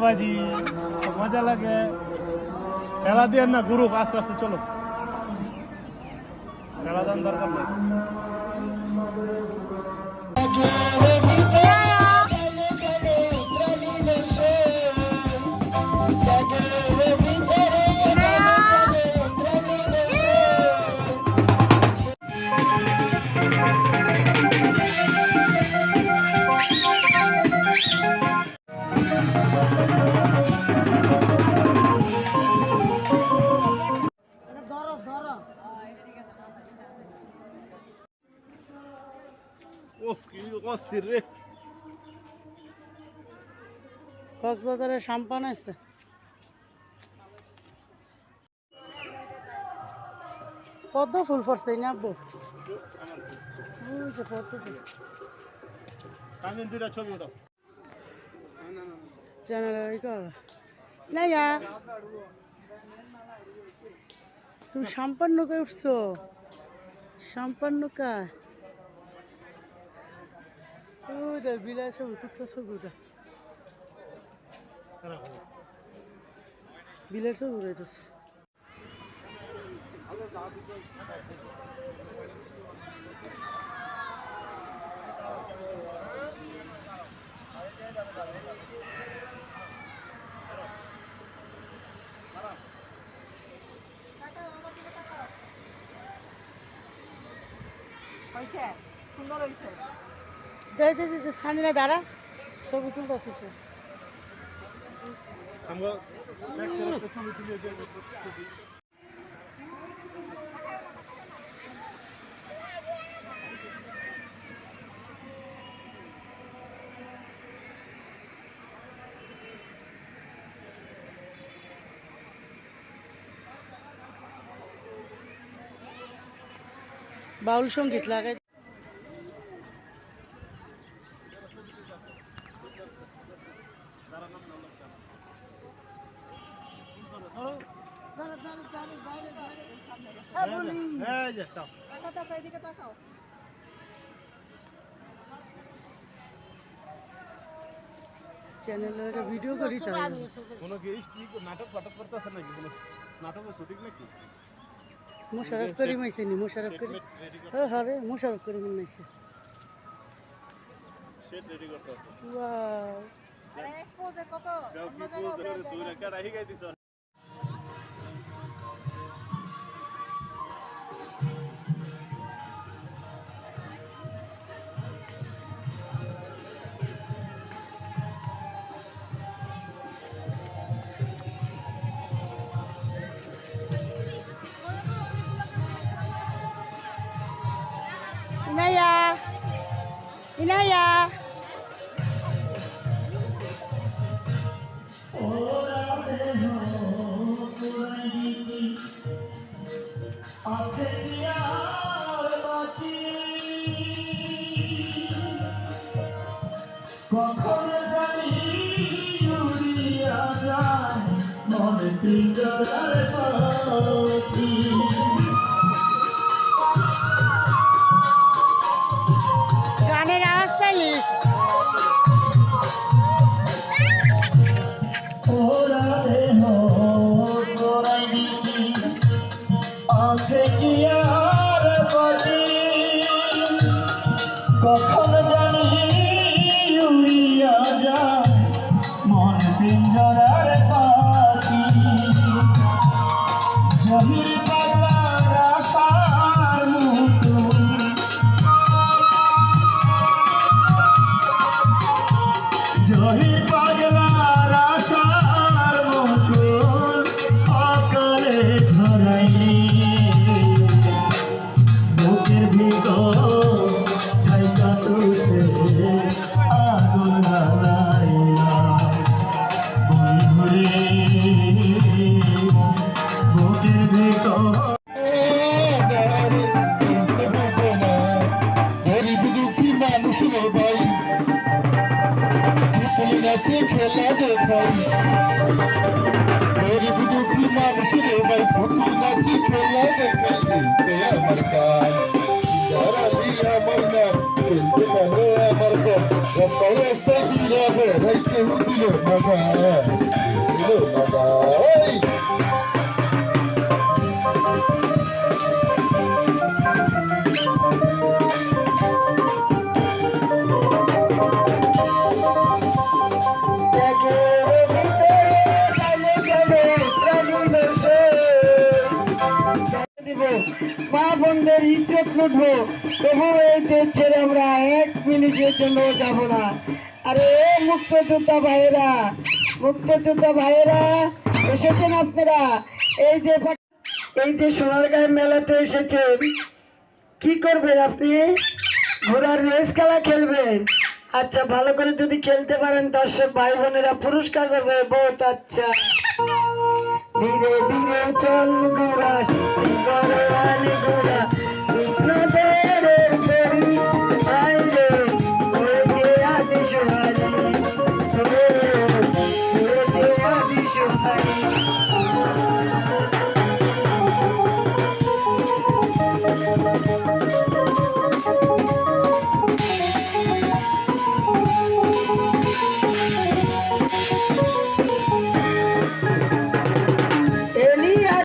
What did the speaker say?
বাবাজি মজা লাগে। খেলা দিয়ে না গুরু আস্তে আস্তে চলো খেলা দান দরকার নেই। অস্থির রে। কক্সবাজারে সাম্পান আছে। পদ্ম ফুল ফুটছে না আব্বু পদ্ম ফুল। দুইটা ছবি দাও। চ্যানেল কর না তুমি সাম্পান নৌকায় উঠছো? সাম্পান নৌকা ওই দেখ বিলাস ছবি কুত্তা ছবি ওটা। বিলের ছবি উড়াইতেছে। হয়েছে সুন্দর হয়েছে? দে দে দে সানিলা দাঁড়া। ছবি তুলতেছি তো। আমরা দেখ করে একটা ছবি তুলে দিয়ে ছবি বাউল সংগীত একটা ভিডিও করি তাই কোনো নাটক ফাটক করতেছে নাকি নাটকের শুটিং নাকি? মোশারফ করিম আইসে নি মোশারফ করিম। ও হরে মোশারফ করিম কত? ইনায়া কখন জানি উড়িয়া যায় মনে পিঞ্জরার পাখি কখন নাচে খেলা দেখাই গরিব দুঃখী মানুষ রে ভাই পুতুল নাচি খেলা দেখাই তে আমার কান যারা দি আমার নাম খেলতে পারো আমার কম রাস্তায় রাস্তায় ঘুরে বেড়াইতে দিল বাবা দিল ওই মা ইজ্জত লুটবো। এই দেশ আমরা এক মিনিটের জন্য না। আরে মুক্তযোদ্ধা ভাইয়েরা মুক্তযোদ্ধা ভাইয়েরা, এসেছেন আপনারা? এই যে এই যে মেলাতে এসেছেন, কি করবেন আপনি? ঘোড়ার রেস খেলা খেলবেন? আচ্ছা ভালো করে যদি খেলতে পারেন, দর্শক ভাই বোনেরা পুরস্কার করবে। বহুত আচ্ছা। ধীরে ধীরে চল গোরা সত্যি বড়ান গোরা স্বপ্নদের করি, আয় রে, হয়েছে আজ সোহারি হয়েছে আজ সোহারি